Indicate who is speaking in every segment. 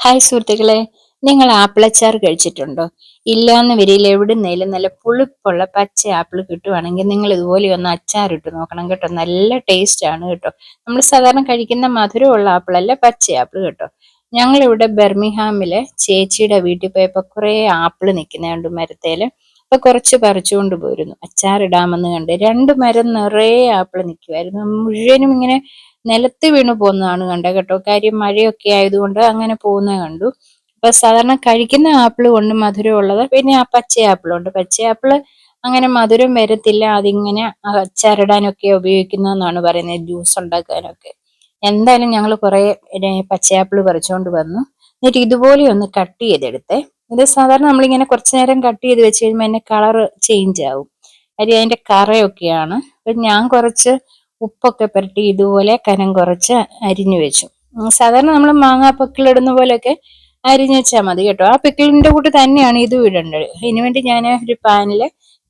Speaker 1: Hi സുഹൃത്തുക്കളെ നിങ്ങൾ apple അച്ചാർ കഴിച്ചിട്ടുണ്ടോ? ഇല്ലാന്ന് വരിയിൽ എവിടുന്നേലും നല്ല പുളിപ്പുള്ള പച്ച ആപ്പിൾ കിട്ടുവാണെങ്കിൽ നിങ്ങൾ ഇതുപോലെ ഒന്ന് അച്ചാർ ഇട്ട് നോക്കണം കേട്ടോ. നല്ല ടേസ്റ്റ് ആണ് കേട്ടോ. നമ്മൾ സാധാരണ കഴിക്കുന്ന മധുരമുള്ള ആപ്പിളല്ല പച്ച ആപ്പിൾ കേട്ടോ. ഞങ്ങളിവിടെ ബെർമിഹാമിലെ ചേച്ചിയുടെ വീട്ടിൽ പോയപ്പോൾ കുറേ ആപ്പിൾ നിൽക്കുന്നുണ്ട് മരത്തേൽ അപ്പൊ കുറച്ച് പറിച്ചുകൊണ്ട് പോയിരുന്നു. അച്ചാറിടാമെന്ന് കണ്ട് രണ്ട് മരം നിറയെ ആപ്പിൾ നിൽക്കുമായിരുന്നു മുഴുവനും ഇങ്ങനെ നിലത്ത് വീണു പോകുന്നതാണ് കണ്ടത് കേട്ടോ. കാര്യം മഴയൊക്കെ ആയതുകൊണ്ട് അങ്ങനെ പോകുന്നത് കണ്ടു. അപ്പൊ സാധാരണ കഴിക്കുന്ന ആപ്പിൾ കൊണ്ട് മധുരം ഉള്ളത് പിന്നെ ആ പച്ച ആപ്പിളുണ്ട് പച്ച ആപ്പിൾ അങ്ങനെ മധുരം വരത്തില്ല. അതിങ്ങനെ ചരടാനൊക്കെ ഉപയോഗിക്കുന്നതെന്നാണ് പറയുന്നത്. ജ്യൂസ് ഉണ്ടാക്കാനൊക്കെ. എന്തായാലും ഞങ്ങൾ കുറെ പച്ചയാപ്പിൾ പറിച്ചുകൊണ്ട് വന്നു. എന്നിട്ട് ഇതുപോലെ ഒന്ന് കട്ട് ചെയ്തെടുത്തേ. ഇത് സാധാരണ നമ്മളിങ്ങനെ കുറച്ചു നേരം കട്ട് ചെയ്ത് വെച്ച് കഴിയുമ്പോൾ അതിന്റെ കളർ ചേഞ്ച് ആവും. കാര്യം അതിന്റെ കറയൊക്കെയാണ്. അപ്പൊ ഞാൻ കുറച്ച് ഉപ്പൊക്കെ പുരട്ടി ഇതുപോലെ കനം കുറച്ച് അരിഞ്ഞു വെച്ചു. സാധാരണ നമ്മൾ മാങ്ങാ ഇടുന്ന പോലെയൊക്കെ അരിഞ്ഞു വെച്ചാൽ മതി കേട്ടോ. ആ പിക്കിളിന്റെ കൂട്ട് തന്നെയാണ് ഇത് ഇടേണ്ടത്. അതിനുവേണ്ടി ഞാൻ ഒരു പാനിൽ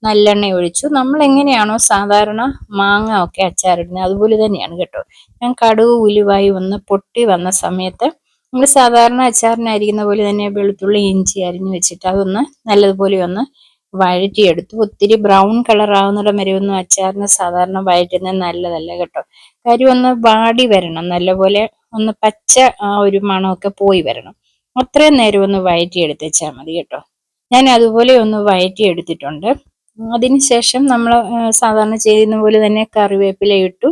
Speaker 1: നല്ലെണ്ണ ഒഴിച്ചു. നമ്മൾ എങ്ങനെയാണോ സാധാരണ മാങ്ങ ഒക്കെ അച്ചാറിടുന്നത് അതുപോലെ തന്നെയാണ് കേട്ടോ. ഞാൻ കടുവ് ഉലുവായി ഒന്ന് പൊട്ടി വന്ന സമയത്ത് നമ്മൾ സാധാരണ അച്ചാറിനരിക്കുന്ന പോലെ തന്നെ വെളുത്തുള്ളി ഇഞ്ചി അരിഞ്ഞു വെച്ചിട്ട് അതൊന്ന് നല്ലതുപോലെ ഒന്ന് വഴറ്റിയെടുത്തു. ഒത്തിരി ബ്രൗൺ കളർ ആവുന്നിടം വരെ ഒന്നും അച്ചാറിന് സാധാരണ വഴറ്റുന്നത് നല്ലതല്ല കേട്ടോ. കാര്യം ഒന്ന് വാടി വരണം. നല്ലപോലെ ഒന്ന് പച്ച ആ ഒരു മണമൊക്കെ പോയി വരണം. അത്രയും നേരം ഒന്ന് വഴറ്റിയെടുത്ത് വെച്ചാൽ മതി കേട്ടോ. ഞാൻ അതുപോലെ ഒന്ന് വഴറ്റിയെടുത്തിട്ടുണ്ട്. അതിനുശേഷം നമ്മൾ സാധാരണ ചെയ്യുന്ന പോലെ തന്നെ കറിവേപ്പില ഇട്ടു.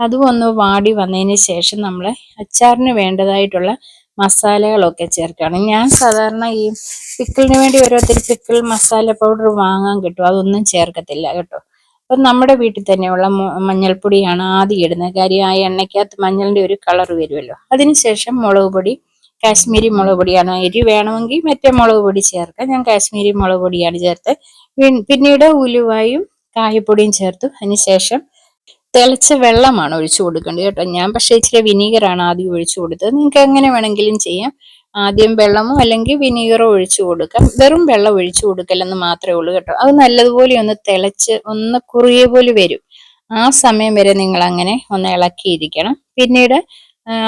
Speaker 1: അതും ഒന്ന് വാടി വന്നതിന് ശേഷം നമ്മൾ അച്ചാറിന് വേണ്ടതായിട്ടുള്ള മസാലകളൊക്കെ ചേർക്കുകയാണ്. ഞാൻ സാധാരണ ഈ പിക്കിളിന് വേണ്ടി ഓരോരുത്തർ പിക്കിൾ മസാല പൗഡർ വാങ്ങാൻ കിട്ടും. അതൊന്നും ചേർക്കത്തില്ല കേട്ടോ. അപ്പം നമ്മുടെ വീട്ടിൽ തന്നെയുള്ള മഞ്ഞൾപ്പൊടിയാണ് ആദ്യം ഇടുന്നത്. കാര്യം ആ എണ്ണയ്ക്കകത്ത് മഞ്ഞളിന്റെ ഒരു കളർ വരുമല്ലോ. അതിനുശേഷം മുളക് പൊടി കാശ്മീരി മുളക് പൊടിയാണ്. എരി വേണമെങ്കിൽ മറ്റേ മുളക് പൊടി ചേർക്കാം. ഞാൻ കാശ്മീരി മുളക് പൊടിയാണ് ചേർത്ത് പിന്നീട് ഉലുവായും കായപ്പൊടിയും ചേർത്തു. അതിനുശേഷം തിളച്ച വെള്ളമാണ് ഒഴിച്ചു കൊടുക്കേണ്ടത് കേട്ടോ. ഞാൻ പക്ഷേ ഇച്ചിരി വിനീഗറാണ് ആദ്യം ഒഴിച്ചു കൊടുത്തത്. നിങ്ങൾക്ക് എങ്ങനെ വേണമെങ്കിലും ചെയ്യാം. ആദ്യം വെള്ളമോ അല്ലെങ്കിൽ വിനീഗറോ ഒഴിച്ചു കൊടുക്കാം. വെറും വെള്ളം ഒഴിച്ചു കൊടുക്കലെന്ന് മാത്രമേ ഉള്ളൂ കേട്ടോ. അത് നല്ലതുപോലെ ഒന്ന് തിളച്ച് ഒന്ന് കുറിയ പോലെ വരും. ആ സമയം വരെ നിങ്ങൾ അങ്ങനെ ഒന്ന് ഇളക്കിയിരിക്കണം. പിന്നീട്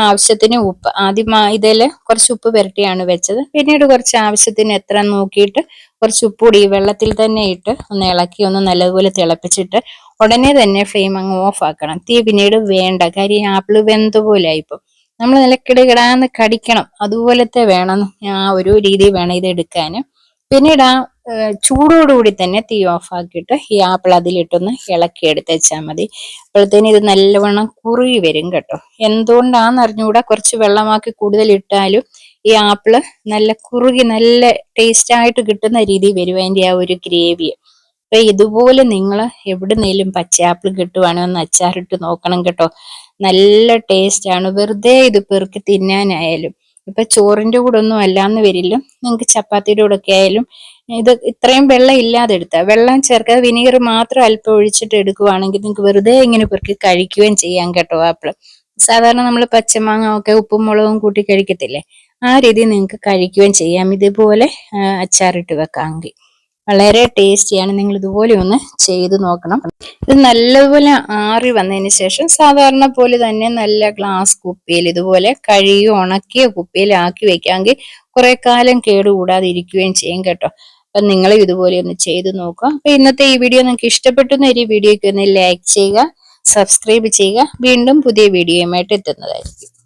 Speaker 1: ആവശ്യത്തിന് ഉപ്പ്. ആദ്യം ഇതിൽ കുറച്ച് ഉപ്പ് പുരട്ടിയാണ് വെച്ചത്. പിന്നീട് കുറച്ച് ആവശ്യത്തിന് എത്ര നോക്കിയിട്ട് കുറച്ച് ഉപ്പ് കൂടി വെള്ളത്തിൽ തന്നെ ഇട്ട് ഒന്ന് ഇളക്കി ഒന്ന് നല്ലതുപോലെ തിളപ്പിച്ചിട്ട് ഉടനെ തന്നെ ഫ്ലെയിം അങ്ങ് ഓഫ് ആക്കണം. തീ പിന്നീട് വേണ്ട. കാര്യം ആപ്പിൾ വെന്ത പോലെ ആയിപ്പോ നമ്മൾ നല്ല കിടകിടാന്ന് കടിക്കണം. അതുപോലത്തെ വേണം ആ ഒരു രീതി വേണം ഇത് എടുക്കാൻ പിന്നീട് ആ ചൂടോടുകൂടി തന്നെ തീ ഓഫ് ആക്കിയിട്ട് ഈ ആപ്പിൾ അതിലിട്ടൊന്ന് ഇളക്കി എടുത്ത് വെച്ചാൽ മതി. അപ്പോഴത്തേന് ഇത് നല്ലവണ്ണം കുറുകി വരും കേട്ടോ. എന്തുകൊണ്ടാന്ന് അറിഞ്ഞുകൂടാ കുറച്ച് വെള്ളമാക്കി കൂടുതൽ ഇട്ടാലും ഈ ആപ്പിൾ നല്ല കുറുകി നല്ല ടേസ്റ്റ് ആയിട്ട് കിട്ടുന്ന രീതി വരും അതിന്റെ ആ ഒരു ഗ്രേവി അപ്പൊ ഇതുപോലെ നിങ്ങൾ എവിടുന്നേലും പച്ചയാപ്പിൾ ആപ്പിൾ കിട്ടുവാണെന്ന് അച്ചാറിട്ട് നോക്കണം കേട്ടോ. നല്ല ടേസ്റ്റ് ആണ് വെറുതെ ഇത് പെറുക്കി തിന്നാനായാലും. ഇപ്പൊ ചോറിന്റെ കൂടെ ഒന്നും അല്ലാന്ന് വരില്ല. നിങ്ങൾക്ക് ചപ്പാത്തിയുടെ കൂടെ ഒക്കെ ആയാലും ഇത് ഇത്രയും വെള്ളം ഇല്ലാതെ എടുത്താൽ വെള്ളം ചേർക്കാതെ വിനീഗർ മാത്രം അല്പം ഒഴിച്ചിട്ട് എടുക്കുവാണെങ്കിൽ നിങ്ങൾക്ക് വെറുതെ ഇങ്ങനെ പെറുക്കി കഴിക്കുകയും ചെയ്യാം കേട്ടോ ആപ്പിൾ സാധാരണ നമ്മൾ പച്ചമാങ്ങ ഒക്കെ ഉപ്പും മുളകും കൂട്ടി കഴിക്കത്തില്ലേ? ആ രീതി നിങ്ങൾക്ക് കഴിക്കുകയും ചെയ്യാം. ഇതുപോലെ അച്ചാറിട്ട് വെക്കാമെങ്കിൽ. വളരെ ടേസ്റ്റിയാണ്. നിങ്ങൾ ഇതുപോലെ ഒന്ന് ചെയ്ത് നോക്കണം. ഇത് നല്ലതുപോലെ ആറി വന്നതിന് ശേഷം സാധാരണ പോലെ തന്നെ നല്ല ഗ്ലാസ് കുപ്പിയിൽ ഇതുപോലെ കഴുകി ഉണക്കിയ കുപ്പിയിൽ ആക്കി വെക്കാമെങ്കിൽ കുറെ കാലം കേടുകൂടാതെ ഇരിക്കുകയും ചെയ്യും കേട്ടോ. അപ്പൊ നിങ്ങൾ ഇതുപോലെ ഒന്ന് ചെയ്ത് നോക്കുക. അപ്പൊ ഇന്നത്തെ ഈ വീഡിയോ നിങ്ങൾക്ക് ഇഷ്ടപ്പെട്ടു ഈ വീഡിയോക്ക് ഒന്ന് ലൈക്ക് ചെയ്യുക സബ്സ്ക്രൈബ് ചെയ്യുക. വീണ്ടും പുതിയ വീഡിയോയുമായിട്ട് എത്തുന്നതായിരിക്കും.